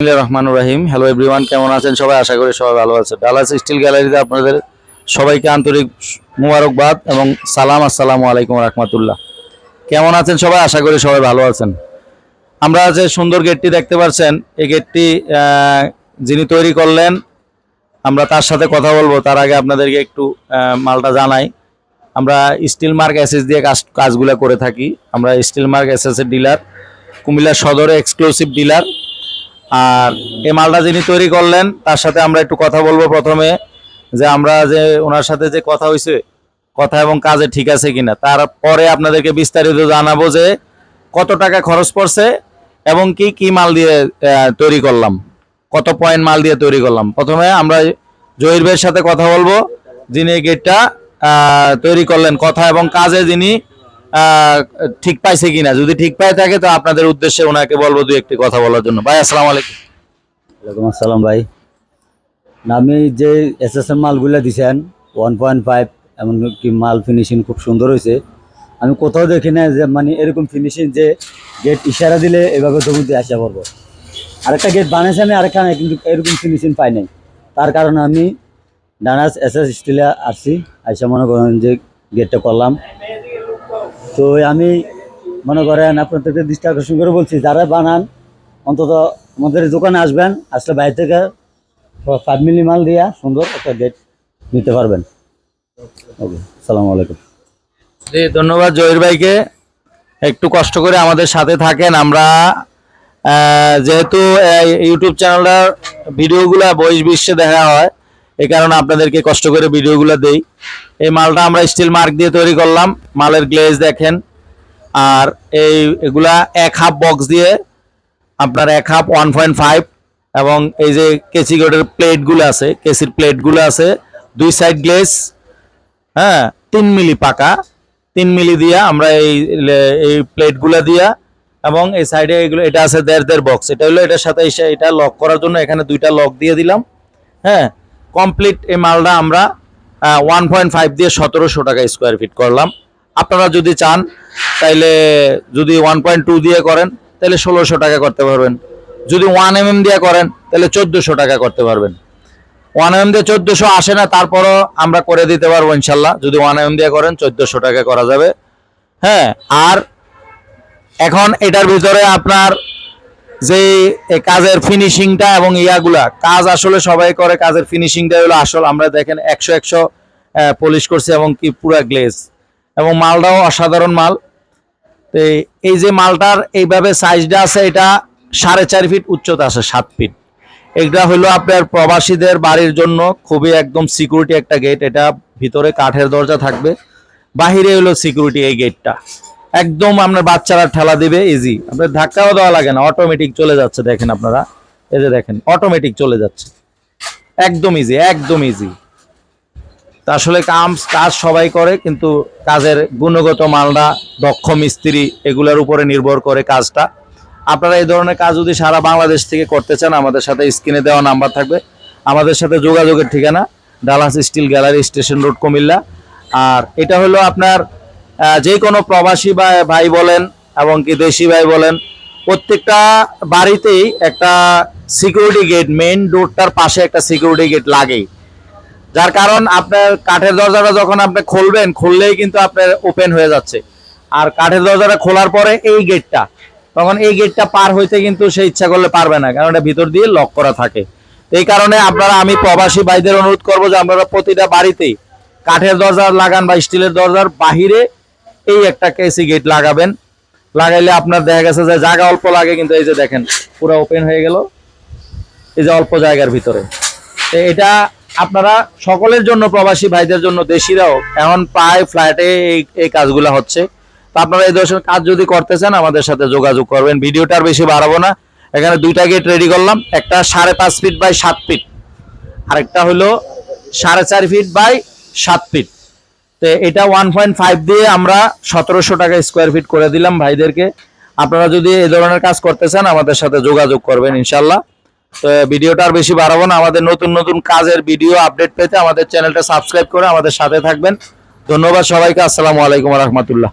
রহমানুর রহিম। Hello everyone কেমন আছেন সবাই? আশা করি সবাই ভালো আছে ডালাস স্টিল গ্যালারিতে আপনাদের সবাইকে আন্তরিক মুবারকবাদ এবং সালাম, আসসালামু আলাইকুম রহমতুল্লাহ। কেমন আছেন সবাই? আশা করি সবাই ভালো আছেন। আমরা যে সুন্দর গেটটি দেখতে পাচ্ছেন, এই গেটটি যিনি তৈরি করলেন, আমরা তার সাথে কথা বলব। তার আগে আপনাদেরকে একটু মালটা জানাই। আমরা স্টিল মার্ক এসএস দিয়ে কাজ, কাজগুলো করে থাকি। আমরা স্টিল মার্ক এসএস এর ডিলার, কুমিল্লা সদরে এক্সক্লুসিভ ডিলার। আর এই মালটা যিনি তৈরি করলেন, তার সাথে আমরা একটু কথা বলব প্রথমে, যে আমরা যে ওনার সাথে যে কথা হয়েছে, কথা এবং কাজে ঠিক আছে কিনা, তারপরে আপনাদেরকে বিস্তারিত জানাব যে কত টাকা খরচ পড়ছে এবং কি কি মাল দিয়ে তৈরি করলাম, কত পয়েন্ট মাল দিয়ে তৈরি করলাম। প্রথমে আমরা জহির ভাইয়ের সাথে কথা বলব, যিনি গেটটা তৈরি করলেন, কথা এবং কাজে যিনি ঠিক পাইছে কিনা? যদি ঠিক পাই থাকে তো আপনাদের উদ্দেশ্যে ওনাকে বলব দু একটি কথা বলার জন্য। ভাই আসসালামু আলাইকুম। ওয়ালাইকুম আসসালাম ভাই। আমি যে এস এস এম মালগুলো দিছেন ওয়ান পয়েন্ট ফাইভ এমনকি মাল ফিনিশিং খুব সুন্দর হয়েছে। আমি কোথাও দেখি না যে মানে এরকম ফিনিশিং যে গেট ইশারা দিলে এভাবে জমি দিয়ে আসা পড়ব। আরেকটা গেট বানিয়েছি আমি আরেকটা নাই, কিন্তু এরকম ফিনিশিং পাই নাই। তার কারণে আমি ডানাস এস এস স্টিলে আসছি আইসা মনে করেন যে গেটটা করলাম। তো আমি মনে করেন আপনাদেরকে দৃষ্টি আকর্ষণ করে বলছি, যারা বানান, অন্তত আমাদের দোকানে আসবেন, আসলে বাইরে থেকে ফাইভ মিলি মাল দিয়া সুন্দর একটা গেট নিতে পারবেন। ওকে সালামু আলাইকুম। জি, ধন্যবাদ জহির ভাইকে। একটু কষ্ট করে আমাদের সাথে থাকেন, আমরা যেহেতু ইউটিউব চ্যানেলটার ভিডিওগুলো বহিষ বিশ্বে দেখা হয় এই কারণে আপনাদেরকে কষ্ট করে ভিডিওগুলো দেই। এই মালটা আমরা স্টিল মার্ক দিয়ে তৈরি করলাম। মালের গ্লেজ দেখেন। আর এই এগুলা এক হাফ বক্স দিয়ে আপনার এক হাফ ওয়ান পয়েন্ট ফাইভ এবং এই যে কেসি গোটের প্লেটগুলো আছে কেসির প্লেটগুলো আছে, দুই সাইড গ্লেজ হ্যাঁ তিন মিলি পাকা। তিন মিলি দিয়া আমরা এই এই প্লেটগুলো দিয়া এবং এই সাইডে এগুলো, এটা আছে দেড় দেড় বক্স এটা হলো এটার সাথে এটা লক করার জন্য এখানে দুইটা লক দিয়ে দিলাম। হ্যাঁ কমপ্লিট এই মালটা আমরা ওয়ান পয়েন্ট ফাইভ দিয়ে সতেরোশো টাকা স্কোয়ার ফিট করলাম। আপনারা যদি চান, তাইলে যদি ওয়ান পয়েন্ট টু দিয়ে করেন তাহলে ষোলোশো টাকা করতে পারবেন। যদি ওয়ান এম এম দিয়ে করেন তাহলে চোদ্দোশো টাকা করতে পারবেন। ওয়ান এম দিয়ে চোদ্দোশো আসে না, তারপরও আমরা করে দিতে পারব ইনশাল্লাহ। যদি ওয়ান এম দিয়ে করেন, চোদ্দোশো টাকা করা যাবে। হ্যাঁ আর এখন এটার ভিতরে আপনার যে কাজের ফিনিশিংটা এবং ইয়াগুলা, কাজ আসলে সবাই করে, কাজের ফিনিশিংটা হলো আসল। আমরা দেখেন একশো একশো পলিশ করছে এবং কি পুরা গ্লেজ এবং মালটাও অসাধারণ মাল। তো এই- যে মালটার এইভাবে সাইজটা আছে, এটা সাড়ে চার ফিট উচ্চতা আছে, সাত ফিট এটা হলো আপনার প্রবাসীদের বাড়ির জন্য খুবই একদম সিকিউরিটি একটা গেট এটা ভিতরে কাঠের দরজা থাকবে, বাহিরে হলো সিকিউরিটি এই গেটটা একদম আপনার বাচ্চারা ঠেলা দেবে ইজি আপনার ধাক্কাও দেওয়া লাগে না অটোমেটিক চলে যাচ্ছে, দেখেন আপনারা। এই যে দেখেন অটোমেটিক চলে যাচ্ছে। একদম ইজি একদম ইজি তা আসলে কাম, কাজ সবাই করে, কিন্তু কাজের গুণগত মালটা, দক্ষ মিস্ত্রি এগুলোর উপরে নির্ভর করে কাজটা। আপনারা এই ধরনের কাজ যদি সারা বাংলাদেশ থেকে করতে চান, আমাদের সাথে স্ক্রিনে দেওয়া নাম্বার থাকবে। আমাদের সাথে যোগাযোগের ঠিকানা Dallas steel gallery station road Cumilla. আর এটা হলো আপনার যে কোনো প্রবাসী ভাই বলেন এবং কি দেশি ভাই বলেন, প্রত্যেকটা বাড়িতেই একটা সিকিউরিটি গেট মেইন ডোরটার পাশে একটা সিকিউরিটি গেট লাগেই। যার কারণ আপনার কাঠের দরজাটা যখন আপনি খুলবেন, খুললেই কিন্তু আপনার ওপেন হয়ে যাচ্ছে। আর কাঠের দরজাটা খোলার পরে এই গেটটা তখন এই গেটটা পার হইতে কিন্তু সে ইচ্ছা করলে পারবে না, কারণ এটা ভিতর দিয়ে লক করা থাকে। এই কারণে আপনারা, আমি প্রবাসী ভাইদের অনুরোধ করব যে আপনারা প্রতিটা বাড়িতেই কাঠের দরজা লাগান বা স্টিলের দরজার বাহিরে এই একটা কেসি গেট লাগাবেন। লাগাইলে আপনার দেখা গেছে যে জায়গা অল্প লাগে, কিন্তু এই যে দেখেন, পুরো ওপেন হয়ে গেল। এই যে অল্প জায়গার ভিতরে। এটা আপনারা সকলের জন্য, প্রবাসী ভাইদের জন্য, দেশিরাও, এখন প্রায় ফ্ল্যাটে এই এই কাজগুলো হচ্ছে। তো আপনারা এই ধরনের কাজ যদি করতে চান, আমাদের সাথে যোগাযোগ করবেন। ভিডিওটা আর বেশি বাড়াবো না। এখানে দুইটা গেট রেডি করলাম। একটা সাড়ে পাঁচ ফিট বাই সাত ফিট আরেকটা হলো সাড়ে চার ফিট বাই সাত ফিট তো এটা ওয়ান পয়েন্ট ফাইভ দিয়ে আমরা সতেরোশো টাকা স্কোয়ার ফিট করে দিলাম ভাইদেরকে। আপনারা যদি এই ধরনের কাজ করতে চান, আমাদের সাথে যোগাযোগ করবেন ইনশাল্লাহ তো ভিডিওটা আর বেশি বাড়াবো না, আমাদের নতুন নতুন কাজের ভিডিও আপডেট পেতে আমাদের চ্যানেলটা সাবস্ক্রাইব করে আমাদের সাথে থাকবেন। ধন্যবাদ সবাইকে, আসসালামু আলাইকুম রহমতুল্লাহ।